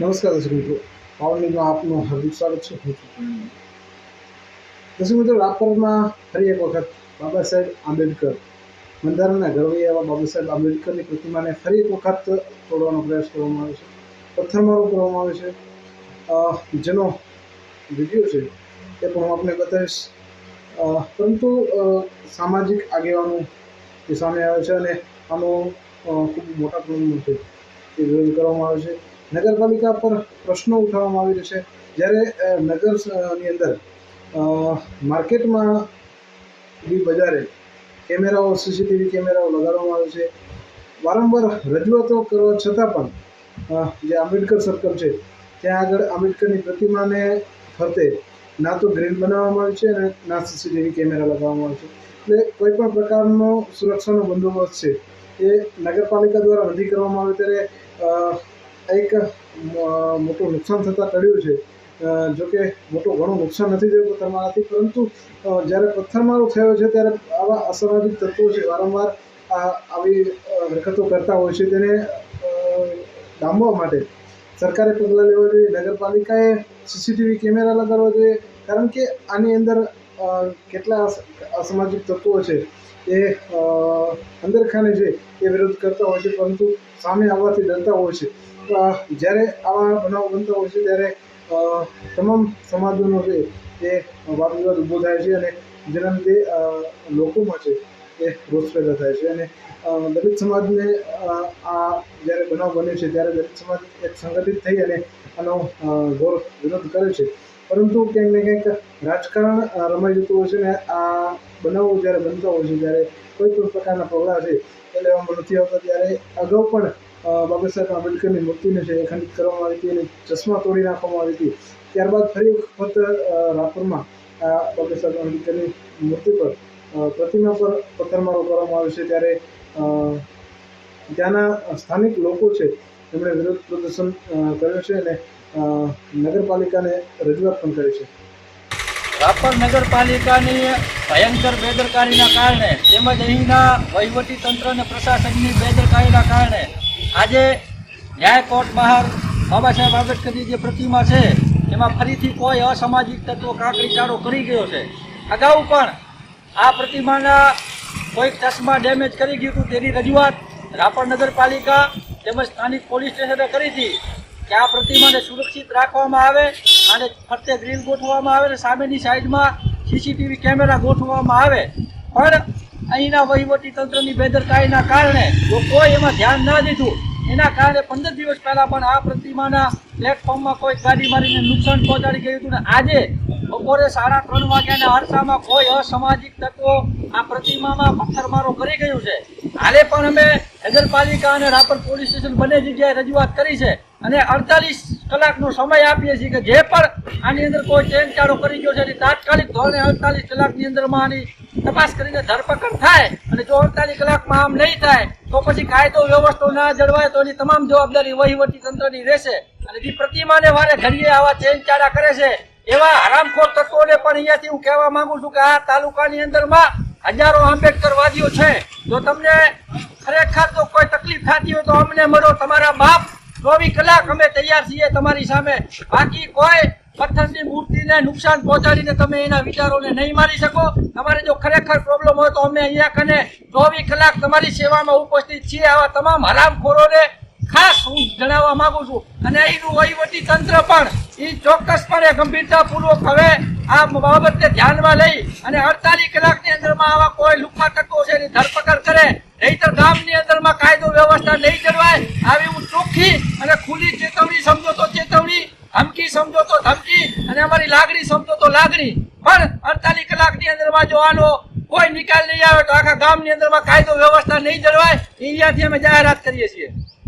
નમસ્કાર દર્શક મિત્રો. પાવર ન્યૂઝમાં આપનું હાર્દિક સ્વાગત છે. દર્શક મિત્રો રાપરમાં ફરી એક વખત બાબા સાહેબ આંબેડકર બંધારણના ઘડવૈયા એવા બાબા સાહેબ આંબેડકરની પ્રતિમાને ફરી એક વખત તોડવાનો પ્રયાસ કરવામાં આવે છે. પથ્થરમારો કરવામાં આવે છે. જેનો વીડિયો છે તે પણ હું આપને બતાવીશ. પરંતુ સામાજિક આગેવાનો એ સામે આવે છે અને આનો ખૂબ મોટા પ્રમાણમાં છે એ વિરોધ કરવામાં આવે છે. નગરપાલિકા પર પ્રશ્નો ઉઠાવવામાં આવી રહ્યા છે. જ્યારે નગરની અંદર માર્કેટમાં બી બજારે કેમેરાઓ, સીસીટીવી કેમેરાઓ લગાડવામાં આવે છે. વારંવાર રજૂઆતો કરવા છતાં પણ જે આંબેડકર સર્કલ છે, ત્યાં આગળ આંબેડકરની પ્રતિમાને ફરતે ના તો ગ્રીલ બનાવવામાં આવે છે અને ના સીસીટીવી કેમેરા લગાવવામાં આવે છે. એટલે કોઈ પણ પ્રકારનો સુરક્ષાનો બંદોબસ્ત છે એ નગરપાલિકા દ્વારા નથી કરવામાં આવે ત્યારે એક મોટું નુકસાન થતાં ટળ્યું છે. જોકે મોટું ઘણું નુકસાન નથી થયું તમારાથી પરંતુ જ્યારે પથ્થરમારો થયો છે, ત્યારે આવા અસામાજિક તત્વો છે, વારંવાર આવી રખતો કરતા હોય છે તેને ડામવા માટે. સરકારે પગલાં લેવા જોઈએ, નગરપાલિકાએ સીસીટીવી કેમેરા લગાડવા જોઈએ, કારણ કે આની અંદર કેટલા અસ- અસામાજિક તત્વો છે એ અંદરખાને છે એ વિરોધ કરતા હોય છે, પરંતુ સામે આવવાથી ડરતા હોય છે. જ્યારે આવા બનાવ બનતા હોય છે, ત્યારે તમામ સમાજોનો છે એ વાદ વિવાદ ઊભો થાય છે અને જેના લીધે લોકોમાં છે એ રોષ પેદા થાય છે. અને દલિત સમાજને આ જ્યારે બનાવ બને છે, ત્યારે દલિત સમાજ એક સંગઠિત થઈ અને આનો ઘોર વિરોધ કરે છે. પરંતુ ક્યાંક ને ક્યાંક રાજકારણ રમાઈ જતું હોય છે ને, આ બનાવો જ્યારે બનતા હોય છે ત્યારે કોઈ પણ પ્રકારના પગલાં છે એ લેવામાં નથી આવતા, ત્યારે અગાઉ પણ બાબા સાહેબ આંબેડકરની મૂર્તિને છે એ કરવામાં આવી હતી અને ચશ્મા તોડી નાખવામાં આવી હતી. ત્યારબાદ ફરી વખત રાપરમાં આ બાબા સાહેબ આંબેડકરની મૂર્તિ પર પ્રતિમા પર પથ્થરમારો કરવામાં આવે છે, ત્યારે ત્યાંના સ્થાનિક લોકો છે એમણે વિરોધ પ્રદર્શન કર્યું છે અને નગરપાલિકાને રજૂઆત પણ કરી છે. રાપર નગરપાલિકાની ભયંકર બેદરકારીના કારણે તેમજ અહીંના વહીવટી તંત્ર અને પ્રશાસનની બેદરકારીના કારણે આજે ન્યાય કોર્ટ બહાર બાબા સાહેબ આંબેડકરની જે પ્રતિમા છે, એમાં ફરીથી કોઈ અસામાજિક તત્વો કાંકરી ચારો કરી ગયો છે. અગાઉ પણ આ પ્રતિમાના કોઈક ચશ્મા ડેમેજ કરી ગયું હતું તેની રજૂઆત રાપર નગરપાલિકા તેમજ સ્થાનિક પોલીસ સ્ટેશને કરી હતી કે આ પ્રતિમાને સુરક્ષિત રાખવામાં આવે અને ફરતે ગ્રીલ ગોઠવવામાં આવે અને સામેની સાઈડમાં સીસીટીવી કેમેરા ગોઠવવામાં આવે. પણ અહીંના વહીવટી તંત્રની બેદરકારીના કારણે જો કોઈ એમાં ધ્યાન ના દીધું. એના કારણે પંદર દિવસ પહેલાં પણ આ પ્રતિમાના પ્લેટફોર્મમાં કોઈ ગાડી મારીને નુકસાન પહોંચાડી ગયું હતું ને આજે બપોરે સાડા ત્રણ વાગ્યાના અરસામાં કોઈ અસામાજિક તત્વો આ પ્રતિમામાં પથ્થરમારો કરી ગયું છે. હાલે પણ અમે નગરપાલિકા અને રાપર પોલીસ સ્ટેશન બંને જગ્યાએ રજૂઆત કરી છે અને અડતાલીસ કલાકનો સમય આપીએ છીએ કે જે પણ આની અંદર કોઈ ચેનચાળો કરી ગયો છે, એની તાત્કાલિક ધોરણે અડતાલીસ કલાકની અંદરમાં આની તપાસ કરીને ધરપકડ થાય અને જો અડતાલીસ કલાકમાં આમ નહીં થાય, તો પછી કાયદો વ્યવસ્થો ના જળવાય તો એની તમામ જવાબદારી વહીવટી તંત્રની રહેશે અને જે પ્રતિમાને વારે ઘડીએ આવા ચેનચાળા કરે છે, એવા હરામખોર તત્વોને પણ અહીંયાથી હું કહેવા માંગુ છું કે આ તાલુકાની અંદરમાં હજારો આંબેડકરવાદીઓ છે. જો તમને ખરેખર જો કોઈ તકલીફ થતી હોય તો અમને મળો. તમારા બાપ ચોવીસ કલાક અમે તૈયાર છીએ તમારી સામે. બાકી કોઈ પથ્થરની મૂર્તિને નુકસાન પહોંચાડીને તમે એના વિચારોને નહીં મારી શકો. તમારે જો ખરેખર પ્રોબ્લેમ હોય તો અમે અહીંયા કને ચોવીસ કલાક તમારી સેવામાં ઉપસ્થિત છીએ. આવા તમામ હરામખોરોને ખાસ હું જણાવવા માંગુ છું. અને એનું વહીવટી તંત્ર પણ એ ચોક્કસપણે ગંભીરતાપૂર્વક હવે આ બાબતને ધ્યાનમાં લઈ અને અડતાલીસ કલાકની અંદરમાં આવા કોઈ લુખ્ખા તત્વો છે એની ધરપકડ કરે, નહીતર ગામની અંદરમાં કાયદો વ્યવસ્થા નહીં જળવાય, આવી હું ચોખ્ખી અને ખુલ્લી ચેતવણી સમજો તો ચેતવણી, ધમકી સમજો તો ધમકી અને અમારી લાગણી સમજો તો લાગણી. પણ અડતાલીસ કલાકની અંદરમાં જો આનો કોઈ નિકાલ નહીં આવે તો આખા ગામની અંદરમાં કાયદો વ્યવસ્થા નહીં જળવાય, એ અહીંયાથી અમે જાહેરાત કરીએ છીએ.